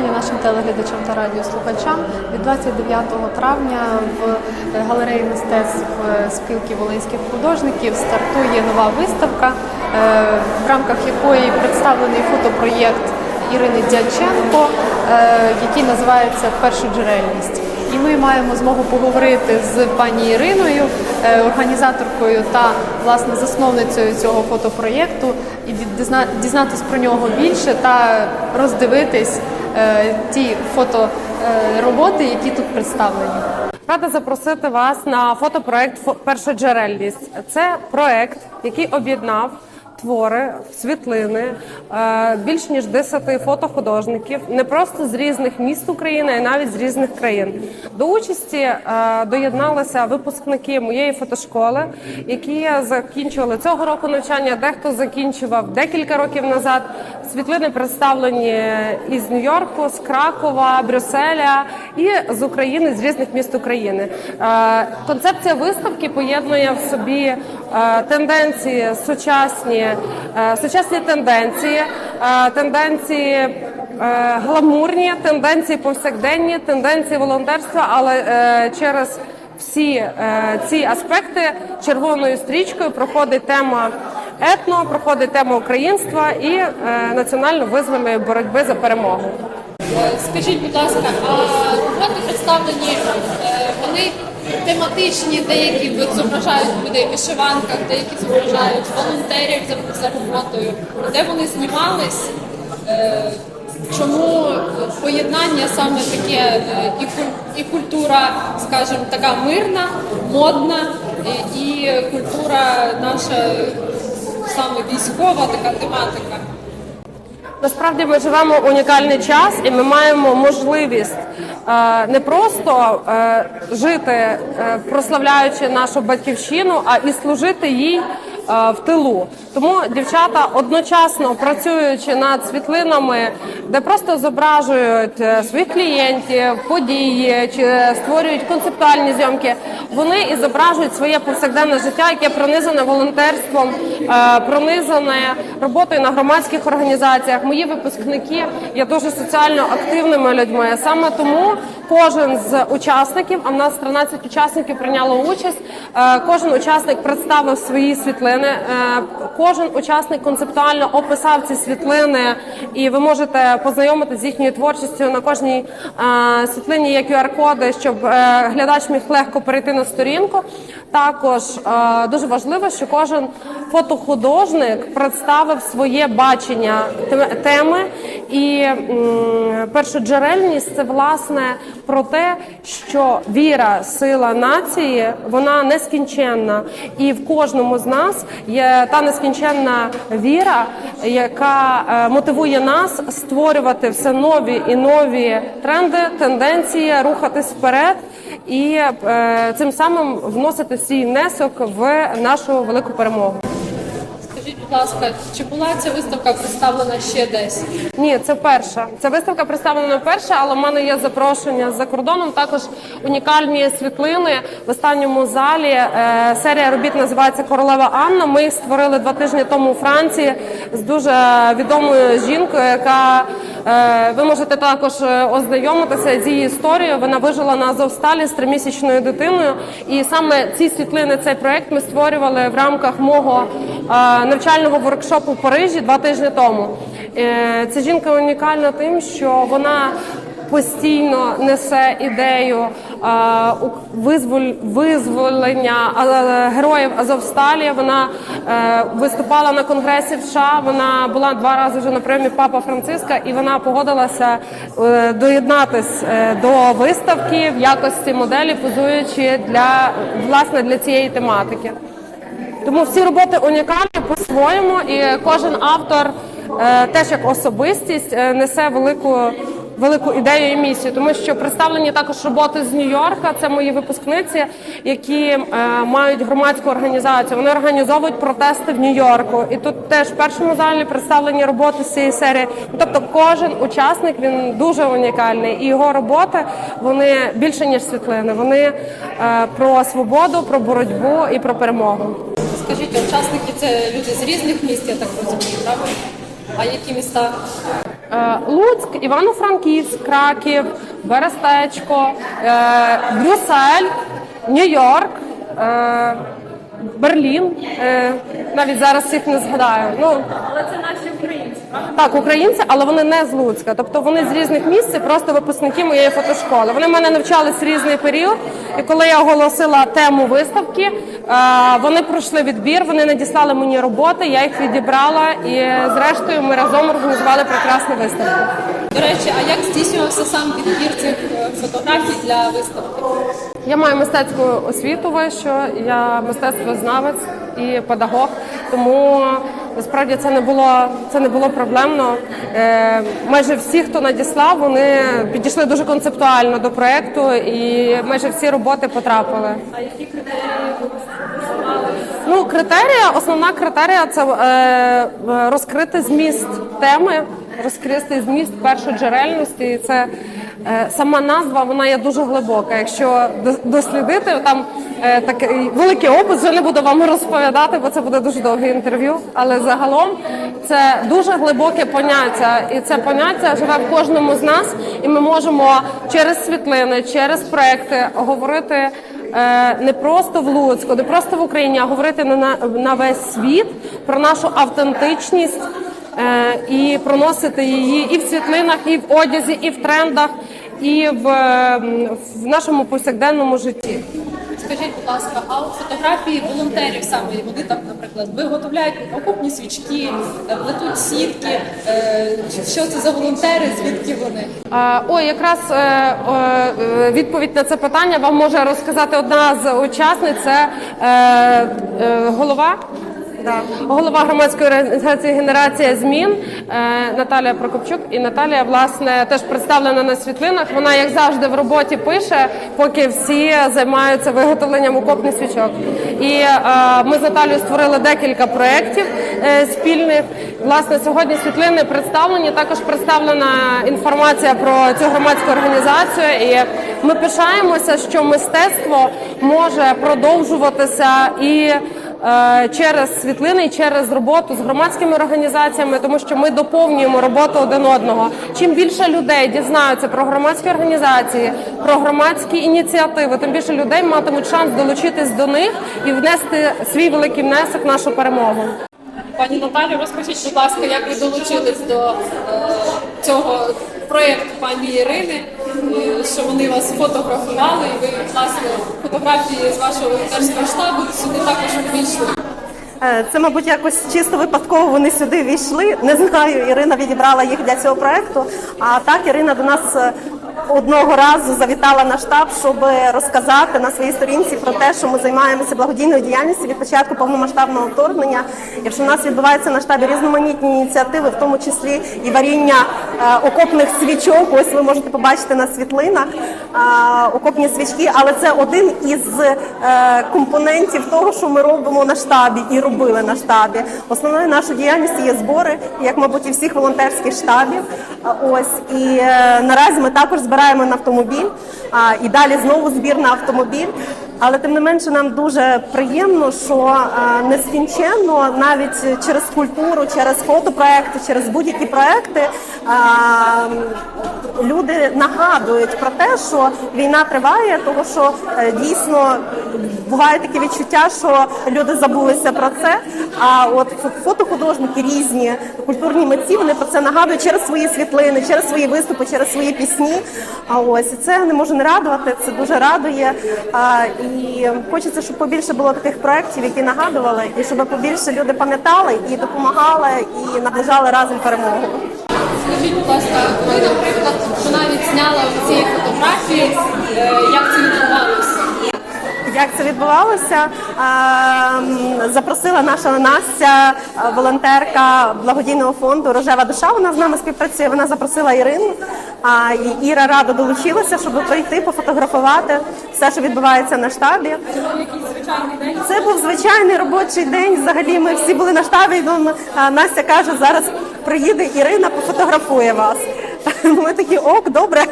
день нашим телеглядачам та радіослухачам. Від 29 травня в галереї мистецтв е, спілки волинських художників стартує нова виставка, е, в рамках якої представлений фотопроєкт Ірини Дяченко, е, який називається Першоджерельність. І ми маємо змогу поговорити з пані Іриною, організаторкою та власне засновницею цього фотопроєкту, і дізнатись про нього більше та роздивитись ті фотороботи, які тут представлені. Рада запросити вас на фотопроект «Фо- Першоджерельність. Це проект, який об'єднав твори, світлини е, більш ніж 10 фотохудожників, не просто з різних міст України, а навіть з різних країн. До участі е, доєдналися випускники моєї фотошколи, які закінчували цього року навчання. Дехто закінчував декілька років назад. Світлини представлені із Нью-Йорку, з Кракова, Брюсселя і з України, з різних міст України. Е, Концепція виставки поєднує в собі тенденції сучасні, е, сучасні тенденції, е, тенденції. е, Гламурні тенденції повсякденні, тенденції волонтерства, але е, через всі е, ці аспекти червоною стрічкою проходить тема етно, проходить тема українства і е, національно-визвольної боротьби за перемогу. Скажіть, будь ласка, а представлені, е, вони тематичні, деякі зображають людей в вишиванках, деякі зображають волонтерів за, за роботою. Де вони знімались? Е, Чому поєднання саме таке е, і, культура, скажімо, така мирна, модна, і, і культура наша саме військова така тематика? Насправді ми живемо унікальний час, і ми маємо можливість е, не просто е, жити, е, прославляючи нашу батьківщину, а і служити їй е, в тилу. Тому дівчата одночасно працюючи над світлинами, де просто зображують е, своїх клієнтів, події чи створюють концептуальні зйомки, вони і зображують своє повсякденне життя, яке пронизане волонтерством, е, пронизане роботою на громадських організаціях. Мої випускники є дуже соціально активними людьми. Саме тому кожен з учасників, а в нас 13 учасників прийняло участь. е, Кожен учасник представив свої світлини. е, Кожен учасник концептуально описав ці світлини, і ви можете познайомитися з їхньою творчістю на кожній е, світлині є QR-коди, щоб глядач міг легко перейти на сторінку. Також дуже важливо, що кожен фотохудожник представив своє бачення теми, і першоджерельність це власне про те, що віра, сила нації вона нескінченна, і в кожному з нас є та нескінченна віра, яка е, мотивує нас створювати все нові і нові тренди, тенденції, рухатись вперед і е, цим самим вносити свій внесок в нашу велику перемогу. Будь ласка, чи була ця виставка представлена ще десь? Ні, це перша. Ця виставка представлена перша, але в мене є запрошення за кордоном. Також унікальні світлини в останньому залі. Е, серія робіт називається Королева Анна. Ми їх створили два тижні тому у Франції з дуже відомою жінкою, яка ви можете також е, ознайомитися з її історією. Вона вижила на Азовсталі з тримісячною дитиною. І саме ці світлини, цей проект ми створювали в рамках мого е, навчального воркшопу в Парижі два тижні тому. Е, Ця жінка унікальна тим, що вона постійно несе ідею е, визволення е, героїв Азовсталі. Вона е, виступала на конгресі в США. Вона була два рази вже на прийомі Папа Франциска, і вона погодилася доєднатись до виставки в якості моделі, позуючи для власне для цієї тематики. Тому всі роботи унікальні по-своєму, і кожен автор теж як особистість несе велику. Велику ідею і місію, тому що представлені також роботи з Нью-Йорка. Це мої випускниці, які е, мають громадську організацію. Вони організовують протести в Нью-Йорку. І тут теж в першому залі представлені роботи з цієї серії. Ну, Тобто, кожен учасник він дуже унікальний, і його роботи вони більше ніж світлини. Вони е, про свободу, про боротьбу і про перемогу. Скажіть, учасники це люди з різних міст, я так розумію, правильно? А які міста? Е, Луцьк, Івано-Франківськ, Краків, Берестечко, е, Брюссель, Нью-Йорк, е, Берлін. Навіть зараз їх не згадаю. Ну, Але це наші українці, правда? Так, українці, але вони не з Луцька. Тобто вони з різних місць, просто випускники моєї фотошколи. Вони в мене навчались різний період. І коли я оголосила тему виставки, е, вони пройшли відбір, вони надіслали мені роботи, я їх відібрала і зрештою ми разом організували прекрасну виставку. До речі, а як здійснювався сам підбір цих е, фотографій для виставки? Я маю мистецьку освіту вищу, я мистецтвознавець і педагог, тому насправді це не було це не було проблемно. Е, майже всі, хто надіслав, вони підійшли дуже концептуально до проекту, і майже всі роботи потрапили. А які критерії? Ну, критерія, основна критерія це е, розкрити зміст теми, розкрити зміст першоджерельності. І це сама назва вона є дуже глибока. Якщо до- дослідити там е, такий великий опис, вже не буду вам розповідати, бо це буде дуже довге інтерв'ю. Але загалом це дуже глибоке поняття, і це поняття живе в кожному з нас, і ми можемо через світлини, через проекти говорити. Е, не просто в Луцьку, не просто в Україні, а говорити на, на весь світ про нашу автентичність е, і проносити її і в світлинах, і в одязі, і в трендах, і в, е, в нашому повсякденному житті. Скажіть, будь ласка, а от фотографії волонтерів саме вони там, наприклад, виготовляють окопні свічки, е, плетуть сітки. Е, Що це за волонтери? Звідки вони? Е, Ой, якраз відповідь на це питання вам може розказати одна з учасниць. Це голова. Голова громадської організації Генерація змін е, Наталія Прокопчук. І Наталія, власне, теж представлена на світлинах. Вона, як завжди, в роботі пише, поки всі займаються виготовленням окопних свічок. І е, ми з Наталією створили декілька проєктів е, спільних. Власне, сьогодні світлини представлені. Також представлена інформація про цю громадську організацію. І ми пишаємося, що мистецтво може продовжуватися і через світлини і через роботу з громадськими організаціями, тому що ми доповнюємо роботу один одного. Чим більше людей дізнаються про громадські організації, про громадські ініціативи, тим більше людей матимуть шанс долучитись до них і внести свій великий внесок в нашу перемогу. Пані Наталі, розкажіть, будь ласка, як ви долучились до е, цього проєкту пані Ірини, е, що вони вас фотографували, і ви власне фотографії з вашого волонтерського штабу сюди також увійшли. Е, Це, мабуть, якось чисто випадково вони сюди війшли. Не знаю, Ірина відібрала їх для цього проекту. А так Ірина до нас е, одного разу завітала на штаб, щоб розказати на своїй сторінці про те, що ми займаємося благодійною діяльністю від початку повномасштабного вторгнення. І що в нас відбуваються на штабі різноманітні ініціативи, в тому числі і варіння е, окопних свічок. Ось ви можете побачити на світлинах е, окопні свічки, але це один із е, компонентів того, що ми робимо на штабі і робили на штабі. Основною нашою діяльністю є збори, як мабуть, і всіх волонтерських штабів. Ось і наразі ми також збираємо на автомобіль, а, і далі знову збір на автомобіль. Але тим не менше нам дуже приємно, що а, нескінченно навіть через культуру, через фотопроекти, через будь-які проекти а, люди нагадують про те, що війна триває, тому що е, дійсно буває таке відчуття, що люди забулися про це. А от фотохудожники різні культурні митці вони про це нагадують через свої світлини, через свої виступи, через свої пісні. А ось і це не може не радувати. Це дуже радує. А, і хочеться, щоб побільше було таких проєктів, які нагадували, і щоб побільше люди пам'ятали і допомагали, і наближали разом перемогу. Скажіть, будь ласка, ви, наприклад, що навіть зняла ці фотографії, е, як це? Як це відбувалося? Запросила наша Настя, волонтерка благодійного фонду Рожева душа. Вона з нами співпрацює. Вона запросила Ірину. А Іра радо долучилася, щоб прийти, пофотографувати все, що відбувається на штабі. Це був звичайний робочий день. Взагалі, ми всі були на штабі. Настя каже, зараз приїде Ірина, пофотографує вас. Ми такі ок, добре.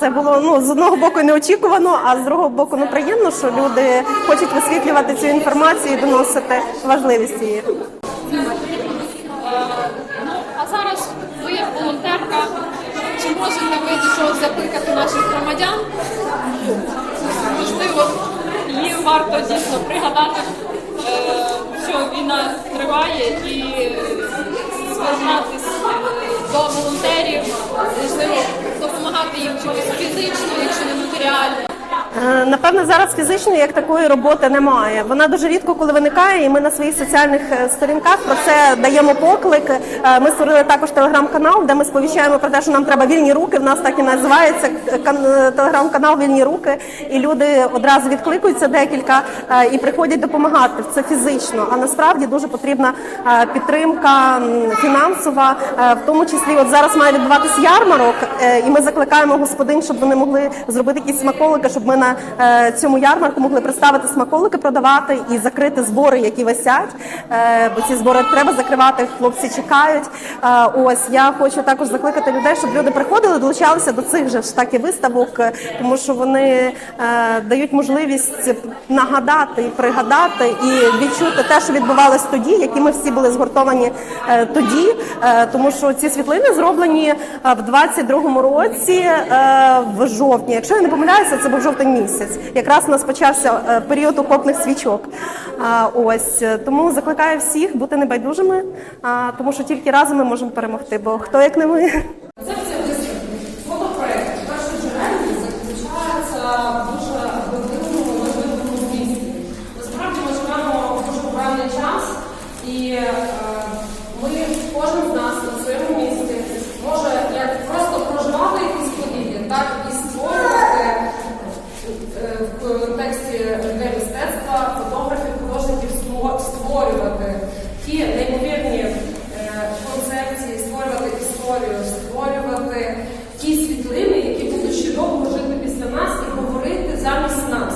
Це було ну з одного боку неочікувано, а з другого боку ну приємно, що люди хочуть висвітлювати цю інформацію і доносити важливість її. А зараз ви можете ви чогось закликати наших громадян? Можливо, їм варто дійсно пригадати, е, що війна триває і звертатись е, до волонтерів, можливо, допомагати їм чимось фізично, якщо не матеріально. Е, Напевно, зараз фізичної як такої роботи немає. Вона дуже рідко коли виникає, і ми на своїх соціальних е, сторінках про це даємо поклик. Е, Ми створили також телеграм-канал, де ми сповіщаємо про те, що нам треба вільні руки. В нас так і називається кан- телеграм-канал Вільні руки. І люди одразу відкликуються декілька і приходять допомагати. Це фізично. А насправді дуже потрібна підтримка фінансова, в тому числі, от зараз має відбуватись ярмарок, і ми закликаємо господин, щоб вони могли зробити якісь смаколики, щоб ми на е, цьому ярмарку могли представити смаколики, продавати і закрити збори, які висять. Е, Бо ці збори треба закривати. Хлопці чекають. Е, Ось я хочу також закликати людей, щоб люди приходили, долучалися до цих же таки виставок, тому що вони дають можливість нагадати пригадати і відчути те, що відбувалось тоді, які ми всі були згуртовані тоді, тому що ці світлини зроблені в 22-му році в жовтні. Якщо я не помиляюся, це був жовтень місяць. Якраз у нас почався е, період окопних свічок. Ось е, тому закликаю всіх бути небайдужими, тому що тільки разом ми можемо перемогти. Бо хто як не ми. І е, ми кожен з нас на своєму місці може як просто проживати якісь події, так і створювати е, в контексті людей мистецтва, фотографів, художників ство- створювати ті неймовірні е, концепції, створювати історію, створювати ті світлини, які будуть ще довго жити після нас і говорити замість нас.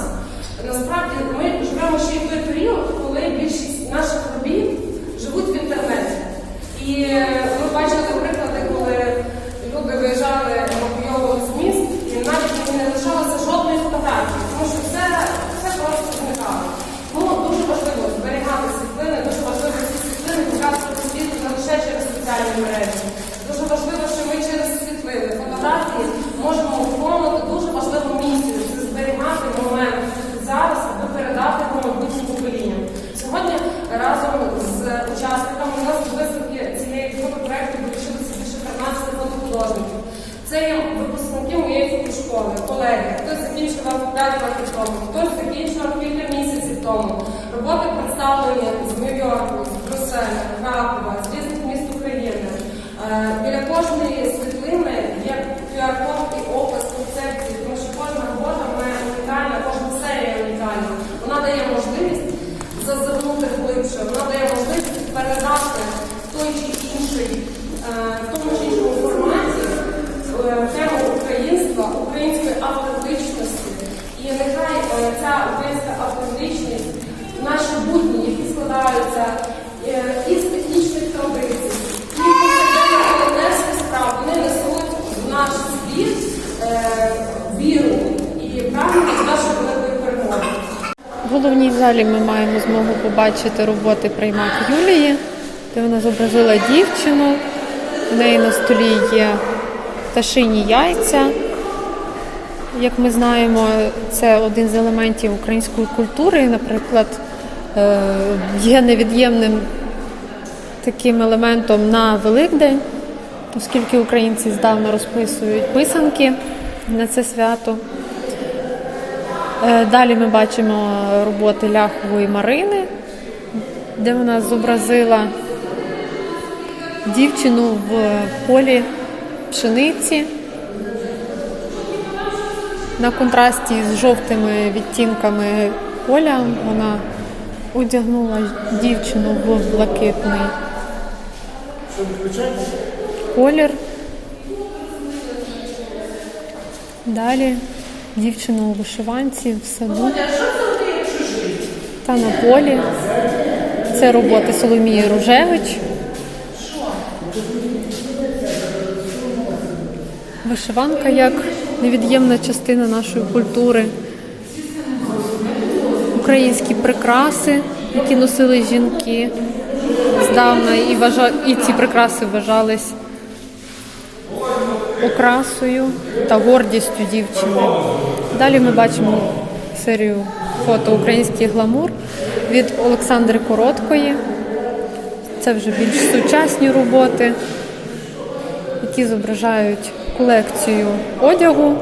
Насправді ми живемо ще й в той період, коли більшість наших робіт живуть в інтернеті. І е, ми бачили приклади, коли люди виїжджали евакуйовували з міст, і навіть не лишалося жодної фотографії, тому що все, все просто зникало. Тому дуже важливо зберігати світлини, дуже важливо ці світлини показувати світу не лише через соціальні мережі. Дуже важливо, що ми через світлини, фотографії можемо виконувати дуже важливу місію це зберігати момент зараз, аби передати його майбутнім поколінням. Сьогодні разом з учасниками у нас до виставки цієї фотопроекту долучилися більше 15 фотохудожників. Це є випускники моєї фотошколи, колеги. Хтось закінчував 5 років тому, хтось закінчував кілька місяців тому. Роботи представлені з Нью-Йорку, з Брюсселя, Кракова, з різних міст України. Е, Біля кожної світлини є QR-код і опис концепції, тому що кожна робота має унікальна, кожна серія унікальна. Вона дає можливість зазирнути глибше, вона дає можливість передати той чи інший, е, в тому чи іншому форматі е, тему українства, української автентичності. І нехай ця українська автентичність, наші будні, які складаються е, із технічних традицій, і волонтерських справ, вони несуть в наш світ е, віру і прагнення нашої великої перемоги. В головній залі ми маємо змогу побачити роботи приймак Юлії, де вона зобразила дівчину. В неї на столі є пташині яйця. Як ми знаємо, це один з елементів української культури. Наприклад, є невід'ємним таким елементом на Великдень, оскільки українці здавна розписують писанки на це свято. Е, Далі ми бачимо роботи Ляхової Марини, де вона зобразила дівчину в полі пшениці на контрасті з жовтими відтінками поля. Вона одягнула дівчину в блакитний колір. Далі дівчину у вишиванці в саду та на полі. Це роботи Соломії Ружевич. Вишиванка як невід'ємна частина нашої культури. Українські прикраси, які носили жінки здавна, і, вважа... і ці прикраси вважались окрасою та гордістю дівчини. Далі ми бачимо серію фото Український гламур від Олександри Короткої. Це вже більш сучасні роботи, які зображають колекцію одягу.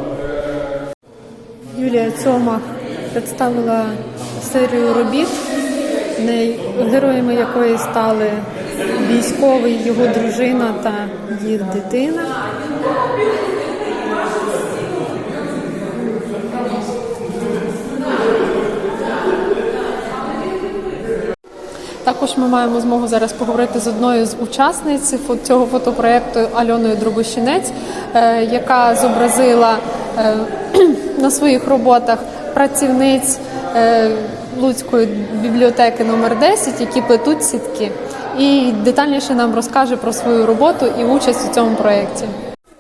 Юлія Цьомах представила серію робіт, героями якої стали військовий, його дружина та їх дитина. Також ми маємо змогу зараз поговорити з одною з учасниць цього фотопроекту Альоною Дробощинець, е, яка зобразила е, на своїх роботах працівниць е, Луцької бібліотеки номер 10 які плетуть сітки. І детальніше нам розкаже про свою роботу і участь у цьому проєкті.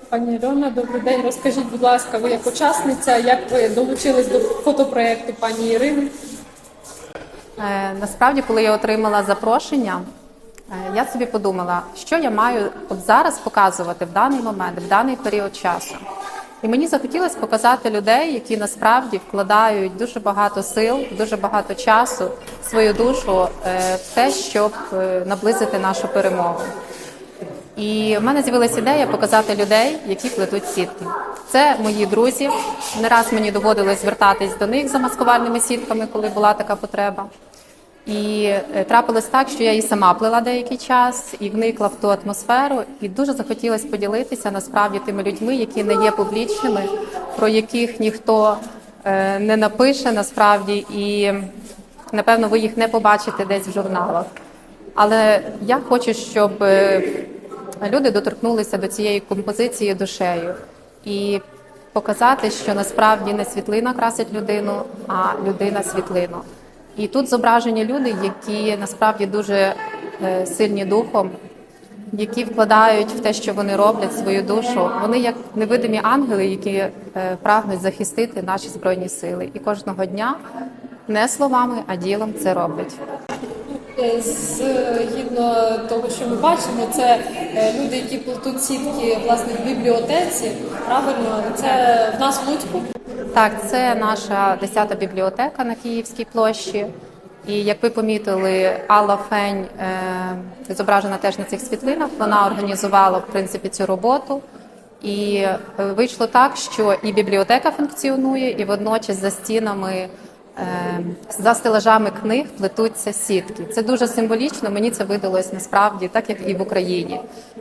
Пані Альона, добрий день. Розкажіть, будь ласка, ви як учасниця, як ви долучились до фотопроєкту пані Ірини? Е, Насправді, коли я отримала запрошення, е, я собі подумала, що я маю от зараз показувати в даний момент, в даний період часу. І мені захотілося показати людей, які насправді вкладають дуже багато сил, дуже багато часу, свою душу е, в те, щоб е, наблизити нашу перемогу. І в мене з'явилася ідея показати людей, які плетуть сітки. Це мої друзі. Не раз мені доводилось звертатись до них за маскувальними сітками, коли була така потреба. І е, трапилось так, що я і сама плела деякий час і вникла в ту атмосферу, і дуже захотілося поділитися насправді тими людьми, які не є публічними, про яких ніхто е, не напише насправді, і напевно ви їх не побачите десь в журналах. Але я хочу, щоб е, люди доторкнулися до цієї композиції душею і показати, що насправді не світлина красить людину, а людина світлину. І тут зображені люди, які насправді дуже е, сильні духом, які вкладають в те, що вони роблять свою душу. Вони як невидимі ангели, які е, прагнуть захистити наші збройні сили. І кожного дня не словами, а ділом це роблять. Е, Згідно того, що ми бачимо, це люди, які плетуть сітки власне в бібліотеці. Правильно, це в нас в Луцьку. Так, це наша 10-та бібліотека на Київській площі. І як ви помітили, Алла Фень е, зображена теж на цих світлинах. Вона організувала в принципі цю роботу. І е, вийшло так, що і бібліотека функціонує, і водночас за стінами, за стелажами книг плетуться сітки. Це дуже символічно. Мені це видалось насправді, так як і в Україні.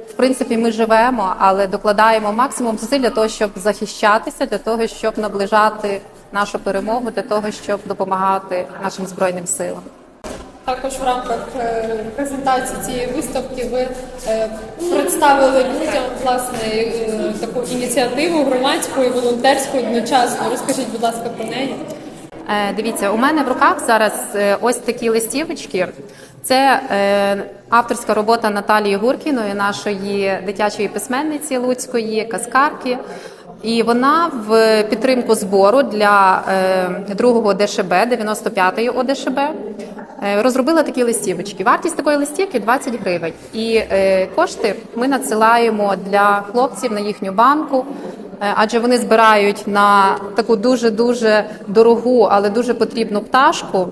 В принципі, ми живемо, але докладаємо максимум зусиль для того, щоб захищатися, для того, щоб наближати нашу перемогу, для того, щоб допомагати нашим збройним силам. Також в рамках е, презентації цієї виставки ви е, представили людям власне е, таку ініціативу громадську і волонтерську одночасно. Розкажіть, будь ласка, про неї. Е, Дивіться, у мене в руках зараз е, ось такі листівочки. Це е, авторська робота Наталії Гуркіної, нашої дитячої письменниці Луцької, казкарки. І вона в підтримку збору для другого ДШБ, 95-ї ОДШБ, розробила такі листівочки. Вартість такої листівки 20 гривень. І кошти ми надсилаємо для хлопців на їхню банку. Е, адже вони збирають на таку дуже дуже дорогу, але дуже потрібну пташку.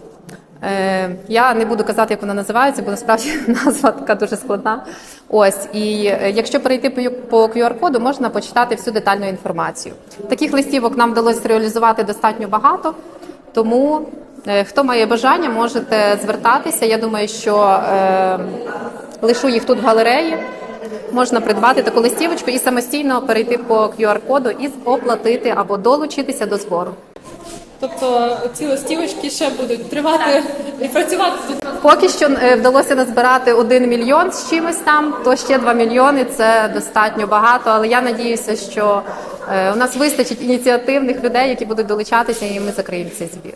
Е, Я не буду казати, як вона називається, бо насправді назва така дуже складна. Ось і е, якщо перейти по QR-коду, можна почитати всю детальну інформацію. Таких листівок нам вдалося реалізувати достатньо багато, тому хто має бажання, можете звертатися. Я думаю, що е, лишу їх тут в галереї. Можна придбати таку листівочку і самостійно перейти по QR-коду і оплатити або долучитися до збору. Тобто ці листівочки ще будуть тривати і працювати тут. Поки що е, вдалося назбирати один мільйон з чимось там, то ще 2 мільйони це достатньо багато. Але я надіюся, що е, у нас вистачить ініціативних людей, які будуть долучатися, і ми закриємо цей збір.